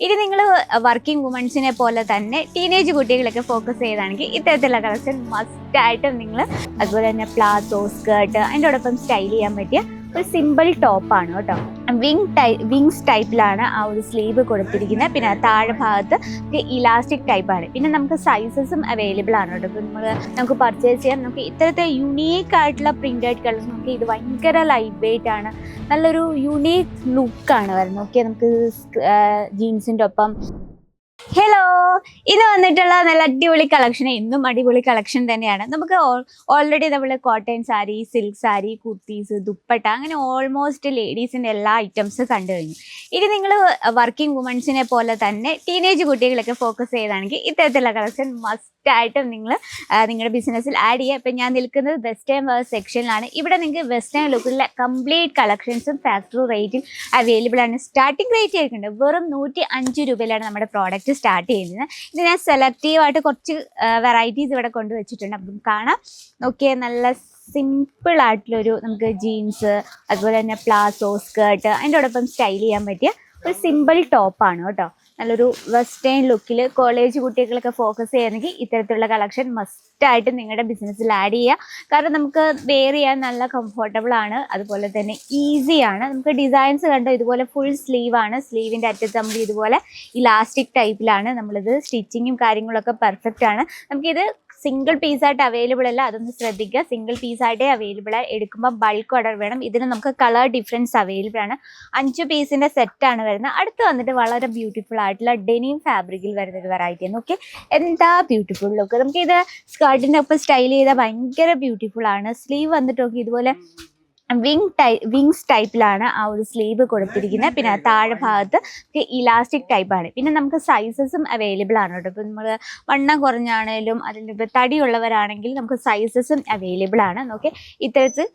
ഇനി നിങ്ങൾ വർക്കിംഗ് വുമൻസിനെ പോലെ തന്നെ ടീനേജ് കുട്ടികളൊക്കെ ഫോക്കസ് ചെയ്താണെങ്കിൽ ഇത്തരത്തിലുള്ള കളക്ഷൻ മസ്റ്റ് ആയിട്ടും നിങ്ങൾ അതുപോലെ തന്നെ പ്ലാസോ സ്കേർട്ട് അതിന്റെ ഒപ്പം സ്റ്റൈൽ ചെയ്യാൻ പറ്റിയ ഒരു സിമ്പിൾ ടോപ്പാണ് കേട്ടോ. വിങ് ടൈ വിങ്സ് ടൈപ്പിലാണ് ആ ഒരു സ്ലീവ് കൊടുത്തിരിക്കുന്നത്. പിന്നെ താഴെ ഭാഗത്ത് ഇലാസ്റ്റിക് ടൈപ്പാണ് പിന്നെ നമുക്ക് സൈസസും അവൈലബിൾ ആണ് കേട്ടോ. നമ്മൾ നമുക്ക് പർച്ചേസ് ചെയ്യാം. നമുക്ക് ഇത്തരത്തെ യുണീക്ക് ആയിട്ടുള്ള പ്രിന്റഡ് കളേഴ്സ് നമുക്ക് ഇത് ഭയങ്കര ലൈറ്റ് വെയിറ്റ് ആണ്. നല്ലൊരു യുണീക്ക് ലുക്കാണ് വരുന്നത്. ഓക്കെ നമുക്ക് ജീൻസിന്റെ ഒപ്പം ഹലോ ഇത് വന്നിട്ടുള്ള നല്ല അടിപൊളി കളക്ഷൻ ഇന്നും അടിപൊളി കളക്ഷൻ തന്നെയാണ്. നമുക്ക് ഓൾറെഡി നമ്മൾ കോട്ടൺ സാരി സിൽക്ക് സാരി കുർത്തീസ് ദുപ്പട്ട അങ്ങനെ ഓൾമോസ്റ്റ് ലേഡീസിന്റെ എല്ലാ ഐറ്റംസ് കണ്ടു കഴിഞ്ഞു. ഇനി നിങ്ങൾ വർക്കിംഗ് വുമൻസിനെ പോലെ തന്നെ ടീനേജ് കുട്ടികളൊക്കെ ഫോക്കസ് ചെയ്താണെങ്കിൽ ഇത്തരത്തിലുള്ള കളക്ഷൻ മസ്റ്റ് ആയിട്ടും നിങ്ങൾ നിങ്ങളുടെ ബിസിനസ്സിൽ ആഡ് ചെയ്യുക. ഇപ്പം ഞാൻ നിൽക്കുന്നത് വെസ്റ്റേൺ വേർ സെക്ഷനിലാണ് ഇവിടെ നിങ്ങൾക്ക് വെസ്റ്റേൺ ലുക്കിലെ കംപ്ലീറ്റ് കളക്ഷൻസും ഫാക്ടറി റേറ്റും അവൈലബിൾ ആണ്. സ്റ്റാർട്ടിംഗ് റേറ്റ് ആയിട്ടുണ്ട്. വെറും നൂറ്റി അഞ്ച് രൂപയിലാണ് നമ്മുടെ പ്രോഡക്റ്റ് സ്റ്റാർട്ട് ചെയ്യുന്നത്. ഇത് ഞാൻ സെലക്റ്റീവ് ആയിട്ട് കുറച്ച് വെറൈറ്റീസ് ഇവിടെ കൊണ്ടുവച്ചിട്ടുണ്ട് അപ്പം കാണാം. നോക്കിയ നല്ല സിമ്പിൾ ആയിട്ടുള്ളൊരു നമുക്ക് ജീൻസ് അതുപോലെ തന്നെ പ്ലാസോ സ്കേർട്ട് അതിന്റെ ഒപ്പം സ്റ്റൈൽ ചെയ്യാൻ പറ്റിയ ഒരു സിമ്പിൾ ടോപ്പാണ് കേട്ടോ. നല്ലൊരു വെസ്റ്റേൺ ലുക്കിൽ കോളേജ് കുട്ടികളൊക്കെ ഫോക്കസ് ചെയ്യുന്നെങ്കിൽ ഇത്തരത്തിലുള്ള കളക്ഷൻ മസ്റ്റായിട്ട് നിങ്ങളുടെ ബിസിനസ്സിൽ ആഡ് ചെയ്യുക. കാരണം നമുക്ക് വെയർ ചെയ്യാൻ നല്ല കംഫർട്ടബിൾ ആണ്. അതുപോലെ തന്നെ ഈസിയാണ് നമുക്ക് ഡിസൈൻസ് കണ്ടോ? ഇതുപോലെ ഫുൾ സ്ലീവ് ആണ്. സ്ലീവിന്റെ അറ്റത്ത് നമുക്ക് ഇതുപോലെ ഇലാസ്റ്റിക് ടൈപ്പിലാണ് നമ്മളിത് സ്റ്റിച്ചിങ്ങും കാര്യങ്ങളൊക്കെ പെർഫെക്റ്റ് ആണ്. നമുക്കിത് സിംഗിൾ പീസ് ആയിട്ട് അവൈലബിൾ അല്ല അതൊന്ന് ശ്രദ്ധിക്കുക. സിംഗിൾ പീസ് ആയിട്ടേ അവൈലബിൾ ആയി എടുക്കുമ്പോൾ ബൾക്ക് ഓർഡർ വേണം. ഇതിന് നമുക്ക് കളർ ഡിഫറൻസ് അവൈലബിൾ ആണ്. അഞ്ച് പീസിന്റെ സെറ്റ് ആണ് വരുന്നത്. അടുത്ത് വന്നിട്ട് വളരെ ബ്യൂട്ടിഫുൾ ആയിട്ടുള്ള ഡെനിം ഫാബ്രിക്കിൽ വരുന്ന ഒരു വെറൈറ്റി ആണ്. ഓക്കെ എന്താ ബ്യൂട്ടിഫുൾ ലുക്ക് നമുക്ക് ഇത് സ്കേർട്ടിന്റെ ഒപ്പം സ്റ്റൈൽ ചെയ്താൽ ഭയങ്കര ബ്യൂട്ടിഫുൾ ആണ്. സ്ലീവ് വന്നിട്ട് നോക്കി ഇതുപോലെ വിങ് ടൈ വിങ്സ് ടൈപ്പിലാണ് ആ ഒരു സ്ലീവ് കൊടുത്തിരിക്കുന്നത്. പിന്നെ താഴെ ഭാഗത്ത് ഇലാസ്റ്റിക് ടൈപ്പാണ് പിന്നെ നമുക്ക് സൈസസും അവൈലബിൾ ആണ് കേട്ടോ. ഇപ്പം നമ്മൾ വണ്ണം കുറഞ്ഞാണേലും അതിൽ ഇപ്പോൾ തടിയുള്ളവരാണെങ്കിൽ നമുക്ക് സൈസസും അവൈലബിൾ ആണ്. നോക്കി ഇത്തരത്തിൽ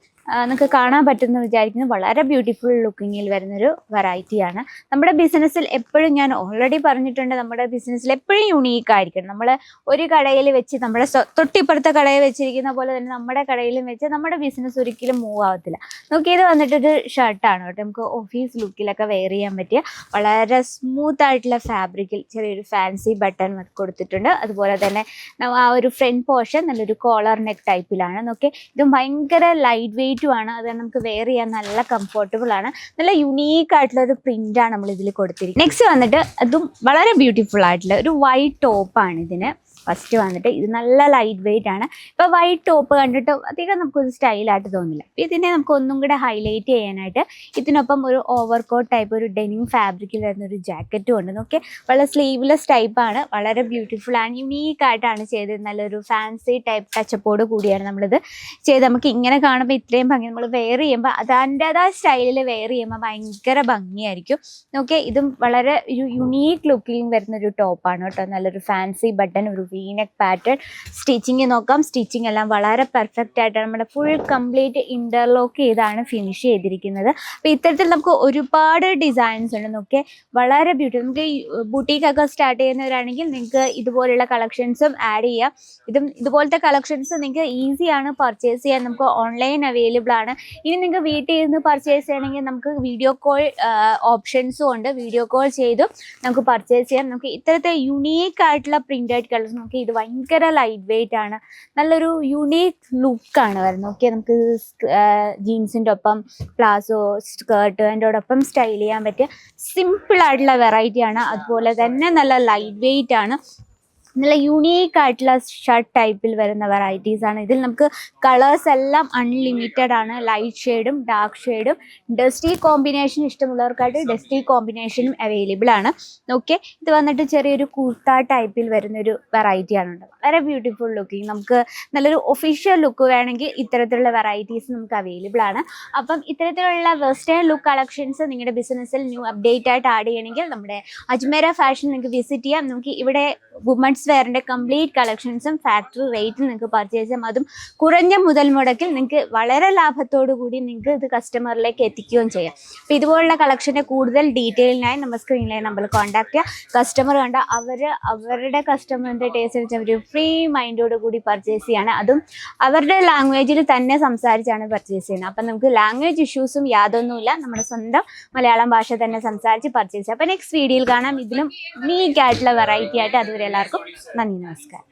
നിങ്ങൾക്ക് കാണാൻ പറ്റുമെന്ന് വിചാരിക്കുന്നു. വളരെ ബ്യൂട്ടിഫുൾ ലുക്കിങ്ങിൽ വരുന്നൊരു വെറൈറ്റിയാണ് നമ്മുടെ ബിസിനസ്സിൽ എപ്പോഴും ഞാൻ ഓൾറെഡി പറഞ്ഞിട്ടുണ്ട് നമ്മുടെ ബിസിനസ്സിൽ എപ്പോഴും യുണീക്ക് ആയിരിക്കണം. നമ്മൾ ഒരു കടയിൽ വെച്ച് നമ്മുടെ തൊട്ടിപ്പുറത്തെ കടയിൽ വെച്ചിരിക്കുന്ന പോലെ തന്നെ നമ്മുടെ കടയിലും വെച്ച് നമ്മുടെ ബിസിനസ് ഒരിക്കലും മൂവ് ആവത്തില്ല. നമുക്ക് ഇത് വന്നിട്ടൊരു ഷർട്ടാണ് കേട്ടോ. നമുക്ക് ഓഫീസ് ലുക്കിലൊക്കെ വെയർ ചെയ്യാൻ പറ്റിയ വളരെ സ്മൂത്ത് ആയിട്ടുള്ള ഫാബ്രിക്കിൽ ചെറിയൊരു ഫാൻസി ബട്ടൺ കൊടുത്തിട്ടുണ്ട്. അതുപോലെ തന്നെ ആ ഒരു ഫ്രണ്ട് പോർഷൻ നല്ലൊരു കോളർ നെക്ക് ടൈപ്പിലാണ് നോക്കി ഇത് ഭയങ്കര ലൈറ്റ് വെയിറ്റും ആണ് അത് നമുക്ക് വെയർ ചെയ്യാൻ നല്ല കംഫർട്ടബിൾ ആണ്. നല്ല യുണീക്ക് ആയിട്ടുള്ള ഒരു പ്രിന്റ് ആണ് നമ്മൾ ഇതിൽ കൊടുത്തിരിക്കുന്നത്. നെക്സ്റ്റ് വന്നിട്ട് അതും വളരെ ബ്യൂട്ടിഫുൾ ആയിട്ടുള്ള ഒരു വൈറ്റ് ടോപ്പാണ് ഇതിന്. ഫസ്റ്റ് വന്നിട്ട് ഇത് നല്ല ലൈറ്റ് വെയിറ്റ് ആണ്. ഇപ്പോൾ വൈറ്റ് ടോപ്പ് കണ്ടിട്ട് അധികം നമുക്കൊരു സ്റ്റൈലായിട്ട് തോന്നില്ല. അപ്പോൾ ഇതിനെ നമുക്ക് ഒന്നും കൂടെ ഹൈലൈറ്റ് ചെയ്യാനായിട്ട് ഇതിനൊപ്പം ഒരു ഓവർ കോട്ട് ടൈപ്പ് ഒരു ഡെനിം ഫാബ്രിക്കിൽ വരുന്ന ഒരു ജാക്കറ്റും ഉണ്ട്. നോക്കി വളരെ സ്ലീവ്ലെസ് ആണ്. വളരെ ബ്യൂട്ടിഫുൾ ആൻഡ് യുണീക്ക് ആയിട്ടാണ് ചെയ്തത്. നല്ലൊരു ഫാൻസി ടൈപ്പ് ടച്ചപ്പോട് കൂടിയാണ് നമ്മളിത് ചെയ്ത് നമുക്ക് ഇങ്ങനെ കാണുമ്പോൾ ഇത്രയും ഭംഗി നമ്മൾ വെയർ ചെയ്യുമ്പോൾ അത് അതിന്റെതായ സ്റ്റൈലിൽ വെയർ ചെയ്യുമ്പോൾ ഭയങ്കര ഭംഗിയായിരിക്കും. നോക്കിയാൽ ഇതും വളരെ ഒരു യുണീക്ക് ലുക്കിൽ വരുന്ന ഒരു ടോപ്പാണ് കേട്ടോ. നല്ലൊരു ഫാൻസി ബട്ടൺ ഒരു വീനക്ക് പാറ്റേൺ സ്റ്റിച്ചിങ് നോക്കാം. സ്റ്റിച്ചിങ് എല്ലാം വളരെ പെർഫെക്റ്റ് ആയിട്ടാണ് നമ്മുടെ ഫുൾ കംപ്ലീറ്റ് ഇന്റർലോക്ക് ചെയ്താണ് ഫിനിഷ് ചെയ്തിരിക്കുന്നത്. അപ്പോൾ ഇത്തരത്തിൽ നമുക്ക് ഒരുപാട് ഡിസൈൻസ് ഉണ്ട്. നോക്കിയാൽ വളരെ ബ്യൂട്ടി നമുക്ക് ബുട്ടീക്കൊക്കെ സ്റ്റാർട്ട് ചെയ്യുന്നവരാണെങ്കിൽ നിങ്ങൾക്ക് ഇതുപോലുള്ള കളക്ഷൻസും ആഡ് ചെയ്യാം. ഇതും ഇതുപോലത്തെ കളക്ഷൻസ് നിങ്ങൾക്ക് ഈസിയാണ് പർച്ചേസ് ചെയ്യാൻ. നമുക്ക് ഓൺലൈൻ അവൈലബിൾ ആണ്. ഇനി നിങ്ങൾക്ക് വീട്ടിൽ ഇരുന്ന് പർച്ചേസ് ചെയ്യണമെങ്കിൽ നമുക്ക് വീഡിയോ കോൾ ഓപ്ഷൻസും ഉണ്ട്. വീഡിയോ കോൾ ചെയ്തും നമുക്ക് പർച്ചേസ് ചെയ്യാം. നമുക്ക് ഇത്തരത്തെ യുണീക്ക് ആയിട്ടുള്ള പ്രിന്റഡ് കളേഴ്സ് നമുക്ക് ഇത് ഭയങ്കര ലൈറ്റ് വെയിറ്റ് ആണ്. നല്ലൊരു യുണീക്ക് ലുക്കാണ് വരുന്നത്. ഓക്കെ നമുക്ക് ജീൻസിന്റെ ഒപ്പം പ്ലാസോ സ്കേർട്ട് അതിന്റെ ഒപ്പം സ്റ്റൈൽ ചെയ്യാൻ പറ്റിയ സിമ്പിൾ ആയിട്ടുള്ള വെറൈറ്റി ആണ്. അതുപോലെ തന്നെ നല്ല ലൈറ്റ് വെയിറ്റ് ആണ്. നല്ല യുണീക്ക് ആയിട്ടുള്ള ഷർട്ട് ടൈപ്പിൽ വരുന്ന വെറൈറ്റീസ് ആണ്. ഇതിൽ നമുക്ക് കളേഴ്സ് എല്ലാം അൺലിമിറ്റഡ് ആണ്. ലൈറ്റ് ഷെയ്ഡും ഡാർക്ക് ഷെയ്ഡും ഡസ്റ്റി കോമ്പിനേഷൻ ഇഷ്ടമുള്ളവർക്കായിട്ട് ഡസ്റ്റി കോമ്പിനേഷനും അവൈലബിൾ ആണ്. ഓക്കെ ഇത് വന്നിട്ട് ചെറിയൊരു കുർത്ത ടൈപ്പിൽ വരുന്നൊരു വെറൈറ്റി ആണ് വളരെ ബ്യൂട്ടിഫുൾ ലുക്കിങ് നമുക്ക് നല്ലൊരു ഒഫീഷ്യൽ ലുക്ക് വേണമെങ്കിൽ ഇത്തരത്തിലുള്ള വെറൈറ്റീസ് നമുക്ക് അവൈലബിൾ ആണ്. അപ്പം ഇത്തരത്തിലുള്ള വെസ്റ്റേൺ ലുക്ക് കളക്ഷൻസ് നിങ്ങളുടെ ബിസിനസ്സിൽ ന്യൂ അപ്ഡേറ്റ് ആയിട്ട് ആഡ് ചെയ്യണമെങ്കിൽ നമ്മുടെ അജ്മേര ഫാഷൻ നിങ്ങൾക്ക് വിസിറ്റ് ചെയ്യാം. നമുക്ക് ഇവിടെ വുമൻസ് വെയറിന്റെ കംപ്ലീറ്റ് കളക്ഷൻസും ഫാക്ടറി റേറ്റിൽ നിങ്ങൾക്ക് പർച്ചേസ് ചെയ്യാം. അതും കുറഞ്ഞ മുതൽ മുടക്കിൽ നിങ്ങൾക്ക് വളരെ ലാഭത്തോടു കൂടി നിങ്ങൾക്ക് ഇത് കസ്റ്റമറിലേക്ക് എത്തിക്കുകയും ചെയ്യാം. അപ്പോൾ ഇതുപോലുള്ള കളക്ഷന്റെ കൂടുതൽ ഡീറ്റെയിലിനായി നമ്മൾ സ്ക്രീനിലെ നമ്മൾ കോൺടാക്ട് ചെയ്യുക കസ്റ്റമർ കണ്ട അവർ അവരുടെ കസ്റ്റമറിന്റെ ടേസ്റ്റ് വെച്ച് അവർ ഫ്രീ മൈൻഡോട് കൂടി പർച്ചേസ് ചെയ്യാണ്. അതും അവരുടെ ലാംഗ്വേജിൽ തന്നെ സംസാരിച്ചാണ് പർച്ചേസ് ചെയ്യുന്നത്. അപ്പം നമുക്ക് ലാംഗ്വേജ് ഇഷ്യൂസും യാതൊന്നുമില്ല. നമ്മുടെ സ്വന്തം മലയാളം ഭാഷ തന്നെ സംസാരിച്ച് പർച്ചേസ് ചെയ്യാം. അപ്പോൾ നെക്സ്റ്റ് വീഡിയോയിൽ കാണാം. ഇതിലും നീക്കായിട്ടുള്ള വെറൈറ്റി ആയിട്ട് അതുവരെ എല്ലാവർക്കും 何なんすか？